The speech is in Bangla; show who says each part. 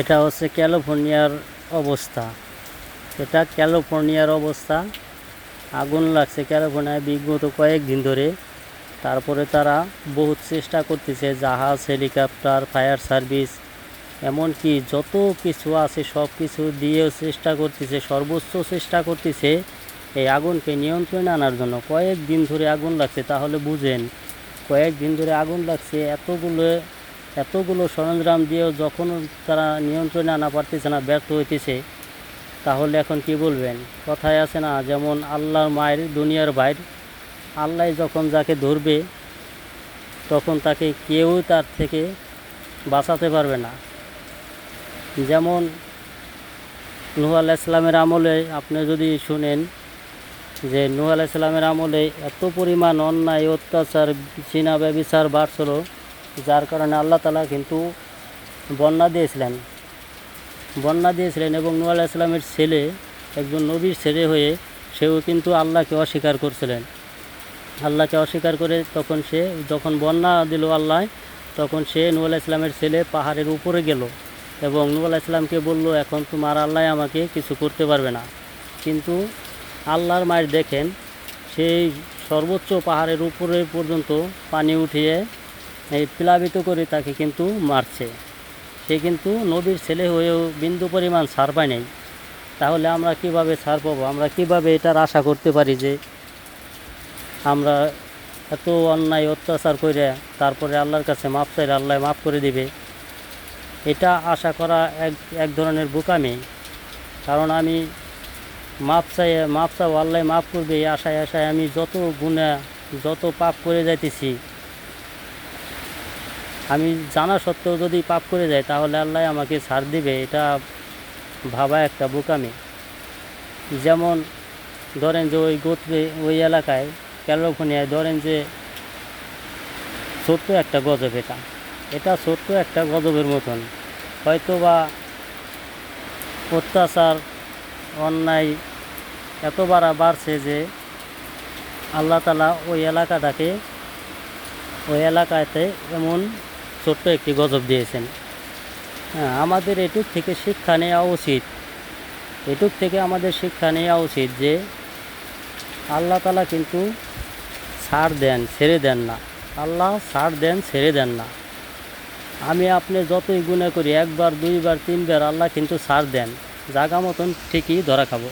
Speaker 1: এটা হচ্ছে ক্যালিফোর্নিয়ার অবস্থা। এটা ক্যালিফোর্নিয়ার অবস্থা। আগুন লাগছে ক্যালিফোর্নিয়ায় বিগত কয়েকদিন ধরে। তারপরে তারা বহুত চেষ্টা করতেছে, জাহাজ, হেলিকপ্টার, ফায়ার সার্ভিস, এমনকি যত কিছু আছে সব কিছু দিয়েও চেষ্টা করতেছে, সর্বোচ্চ চেষ্টা করতেছে এই আগুনকে নিয়ন্ত্রণে আনার জন্য। কয়েকদিন ধরে আগুন লাগছে, তাহলে বুঝেন, কয়েকদিন ধরে আগুন লাগছে, এতগুলো এতগুলো সরঞ্জাম দিয়েও যখন তারা নিয়ন্ত্রণে আনা পারতেছে না, ব্যর্থ হইতেছে, তাহলে এখন কি বলবেন? কথায় আছে না, যেমন আল্লাহর মায়ের, দুনিয়ার বাইর আল্লাহ যখন যাকে ধরবে, তখন তাকে কেউ তার থেকে বাঁচাতে পারবে না। যেমন নুহ ইসলামের আমলে আপনি যদি শুনেন যে নুহ আল্লাহ ইসলামের আমলে এত পরিমাণ অন্যায়, অত্যাচার চীনা ব্যবিচার বাড়ছিল যার কারণে আল্লাহ তালা কিন্তু বন্যা দিয়েছিলেন। বন্যা দিয়েছিলেন এবং আল্লাহ ইসলামের ছেলে, একজন নবীর ছেলে হয়ে সেও কিন্তু আল্লাহকে অস্বীকার করছিলেন। আল্লাহকে অস্বীকার করে তখন সে, যখন বন্যা দিল আল্লাহ, তখন সে আলাহ ইসলামের ছেলে পাহাড়ের উপরে গেল এবং আলাহ ইসলামকে বলল, এখন তোমার আল্লাহ আমাকে কিছু করতে পারবে না। কিন্তু আল্লাহর মায়ের দেখেন, সেই সর্বোচ্চ পাহাড়ের উপরে পর্যন্ত পানি উঠিয়ে এই প্লাবিত করে তাকে কিন্তু মারছে। সে কিন্তু নবীর ছেলে হয়েও বিন্দু পরিমাণ ছাড় পায় নাই। তাহলে আমরা কীভাবে ছাড় পাবো? আমরা কীভাবে এটার আশা করতে পারি যে আমরা এত অন্যায়, অত্যাচার করে তারপরে আল্লাহর কাছে মাপ চাইলে আল্লাহ মাফ করে দিবে? এটা আশা করা এক এক ধরনের বোকামি। কারণ আমি মাপ চাই মাপ চাও, আল্লাহ মাফ করবে। এই আশায় আশায় আমি যত গুণা যত পাপ করে যাইতেছি আমি জানা সত্ত্বেও যদি পাপ করে যাই তাহলে আল্লাহ আমাকে ছাড় দিবে। এটা ভাবা একটা বোকামি। যেমন ধরেন যে ওই গোত্রে, ওই এলাকায়, ক্যালিফোর্নিয়ায় ধরেন যে ছোট্ট একটা গজব এটা। এটা ছোট্ট একটা গজবের মতন। হয়তো বা অত্যাচার, অন্যায় এত বাড়া বাড়ছে যে আল্লাহ তালা ওই এলাকাটাকে, ওই এলাকাতে এমন ছোট্ট একটি গজব দিয়েছেন। হ্যাঁ আমাদের এটুক থেকে শিক্ষা নেওয়া উচিত। এটুক থেকে আমাদের শিক্ষা নেওয়া উচিত যে আল্লাহ তালা কিন্তু ছাড় দেন, ছেড়ে দেন না। আল্লাহ ছাড় দেন, ছেড়ে দেন না। আমি আপনি যতই গুণা করি, একবার, দুইবার, তিনবার আল্লাহ কিন্তু ছাড় দেন। জাগা মতন ঠিকই ধরা খাব।